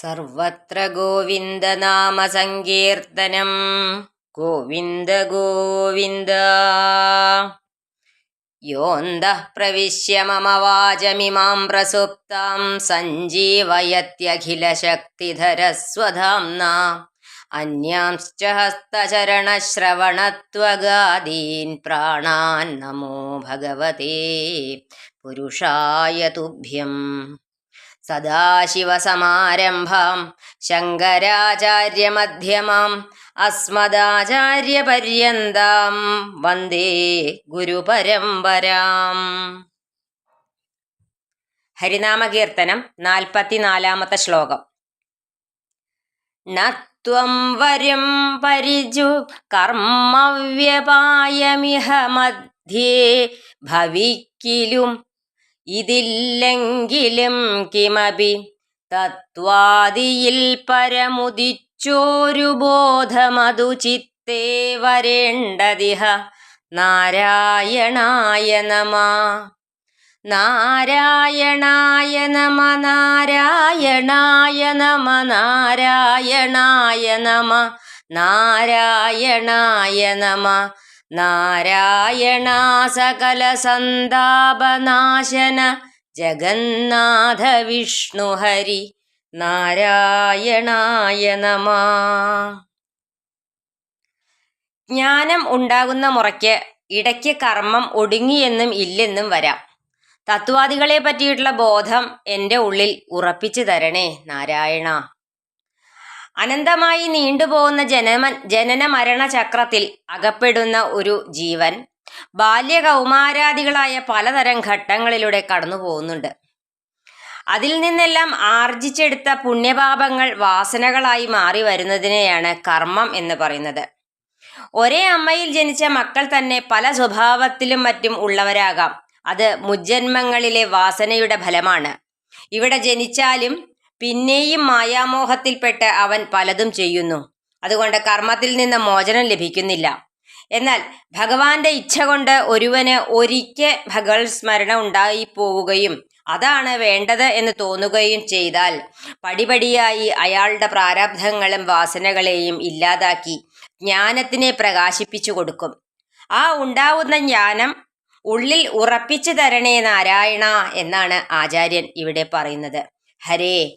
സർവത്ര ഗോവിന്ദനാമസങ്കീർത്തനം ഗോവിന്ദ ഗോവിന്ദ. യോന്തഃ പ്രവിശ്യ മമ വാചമിമാം പ്രസുപ്താം സഞ്ജീവയത്യഖിലശക്തിധരസ്വധാംന. അന്യാംശ്ച ഹസ്തചരണശ്രവണത്വഗാദീൻ പ്രാണാൻ നമോ ഭഗവതേ. പുരുഷായ തുഭ്യം. സദാശിവസമാരംഭാം. ശങ്കരാചാര്യമധ്യമാം. അസ്മദാചാര്യപര്യന്താം. വന്ദേ ഗുരുപരമ്പരാം. ഹരിനാമകീർത്തനം നാൽപ്പത്തിനാലാമത്തെ ശ്ലോകം. നത്വം വരും പരിജു കർമ്മവ്യപായമിഹ മധ്യേ ഭവിക്കിലും ഇതില്ലെങ്കിലും കിമപി തത്വാദിയിൽ പരമുദിച്ചോരു ബോധമതു ചിത്തേ വരേണ്ടതിഹ നാരായണായ നമ. നാരായണായ നമ നാരായണായ നമ നാരായണായ നമ നാരായണായ നമ. നാരായണ സകല സന്താപനാശന ജഗന്നാഥ വിഷ്ണു ഹരി നാരായണായ നമ. ജ്ഞാനം ഉണ്ടാകുന്ന മുറയ്ക്ക് ഇടയ്ക്ക് കർമ്മം ഒടുങ്ങിയെന്നും ഇല്ലെന്നും വരാം. തത്വാദികളെ പറ്റിയിട്ടുള്ള ബോധം എന്റെ ഉള്ളിൽ ഉറപ്പിച്ചു തരണേ നാരായണ. അനന്തമായി നീണ്ടുപോകുന്ന ജനമ ജനന മരണ ചക്രത്തിൽ അകപ്പെടുന്ന ഒരു ജീവൻ ബാല്യ കൗമാരാദികളായ പലതരം ഘട്ടങ്ങളിലൂടെ കടന്നു പോകുന്നുണ്ട് അതിൽ നിന്നെല്ലാം ആർജിച്ചെടുത്ത പുണ്യപാപങ്ങൾ വാസനകളായി മാറി വരുന്നതിനെയാണ് കർമ്മം എന്ന് പറയുന്നത്. ഒരേ അമ്മയിൽ ജനിച്ച മക്കൾ തന്നെ പല സ്വഭാവത്തിലും മറ്റും ഉള്ളവരാകാം. അത് മുജ്ജന്മങ്ങളിലെ വാസനയുടെ ഫലമാണ്. ഇവിടെ ജനിച്ചാലും പിന്നെയും മായാമോഹത്തിൽപ്പെട്ട് അവൻ പലതും ചെയ്യുന്നു. അതുകൊണ്ട് കർമ്മത്തിൽ നിന്ന് മോചനം ലഭിക്കുന്നില്ല. എന്നാൽ ഭഗവാന്റെ ഇച്ഛ കൊണ്ട് ഒരുവന് ഒരിക്കൽ ഭഗവത് സ്മരണ ഉണ്ടായി പോവുകയും അതാണ് വേണ്ടത് എന്ന് തോന്നുകയും ചെയ്താൽ പടിപടിയായി അയാളുടെ പ്രാരബ്ധങ്ങളും വാസനകളെയും ഇല്ലാതാക്കി ജ്ഞാനത്തിനെ പ്രകാശിപ്പിച്ചു കൊടുക്കും. ആ ഉണ്ടാവുന്ന ജ്ഞാനം ഉള്ളിൽ ഉറപ്പിച്ചു തരണേ നാരായണ എന്നാണ് ആചാര്യൻ ഇവിടെ പറയുന്നത്. ഹരേ